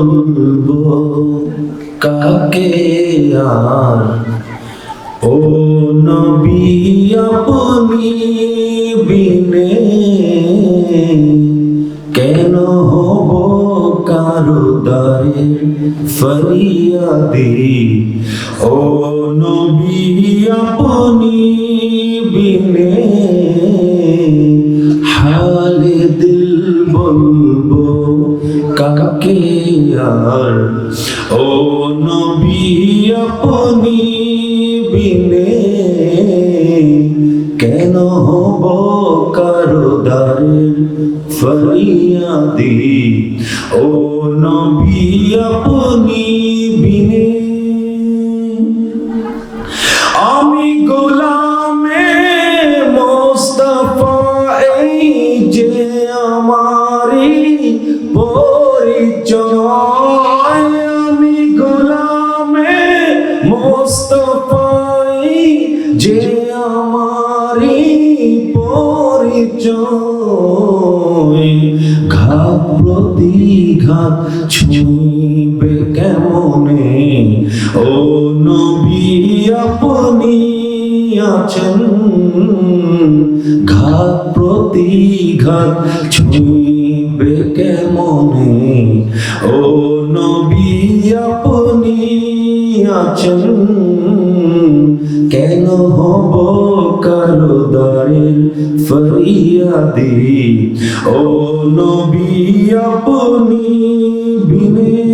বলব কাকে আর? ও নবী আপনি বিনে কেন হব কারও দারে ফরিয়াদি? ও নবী আপনি বিনে হালে দিল বলব কাকে আর ও নবী আপনি বিনে কেন হব কারও দারের ফরিয়াদি? ও নবী আপনি মোস্তফা এই যে আমারি পরিচয়। ঘাত, প্রতিঘাত ছুঁইবে কেমনে? ও নবী, আপনি আছেন। ঘাত, প্রতিঘাত ছুঁইবে কেমনে? ও নবী, আপনি আছেন? কেন হব কারও দারের ফরিয়াদি? ও নবী আপনি বিনে।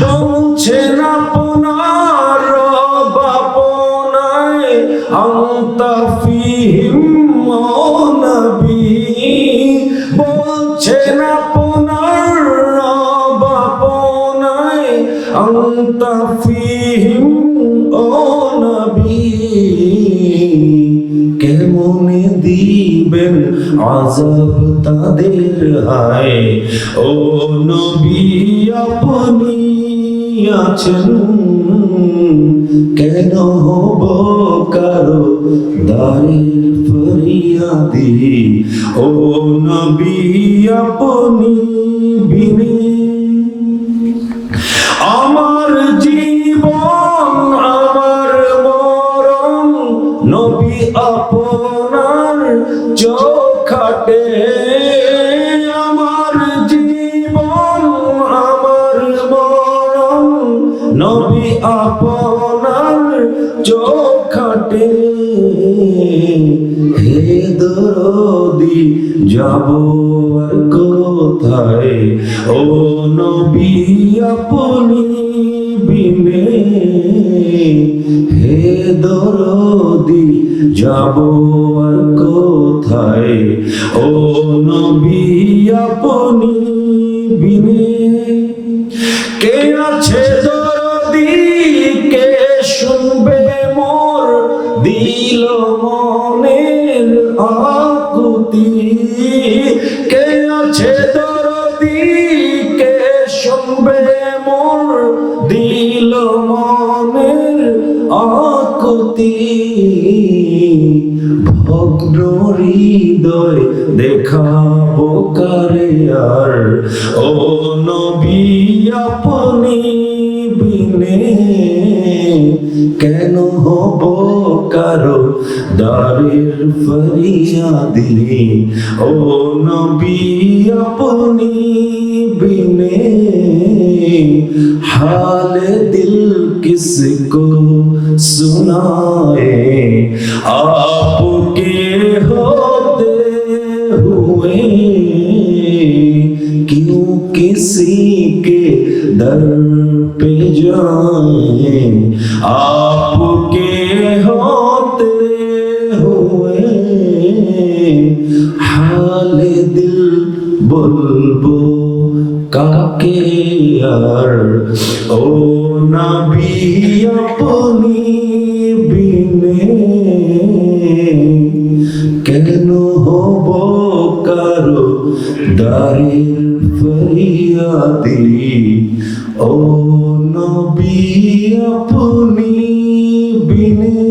বলছেন আপনার বাপনায় আন্তাফিহিম নবী। বলছেন ও নবী, কেমনে দিবেন আজব তাদের হায়? ও নবী, আপনি আছেন, কেন হব কারও দারের ফরিয়াদি? ও নবী, আপনি চোখাটে হে দরদি, যাব আর কোথায়? ও নবী, আপনি বিনে হে দরদি, যাব আর কোথায়? ও নবী, আপনি বিনে কে আছে দিল মনের আকুতি। কে আছে দরদি? কে শুনবে মোর দিল মনের আকুতি। ভগ্ন হৃদয় দেখাবো কারে আর? ও নবী, আপনি কেন হব কারো দ্বারের ফরিয়াদি? ও নবী، আপনি বিনে حال دل کس کو سنائے آپ کے ہوتے ہوئے کیوں کسی کے दर पे जाए आपके होते हुए हाल दिल বলবো কাকে আর ও নবী আপনি বিনে কেন হব কারো দারের ফরিয়াদে ও নবী আপনি বিনে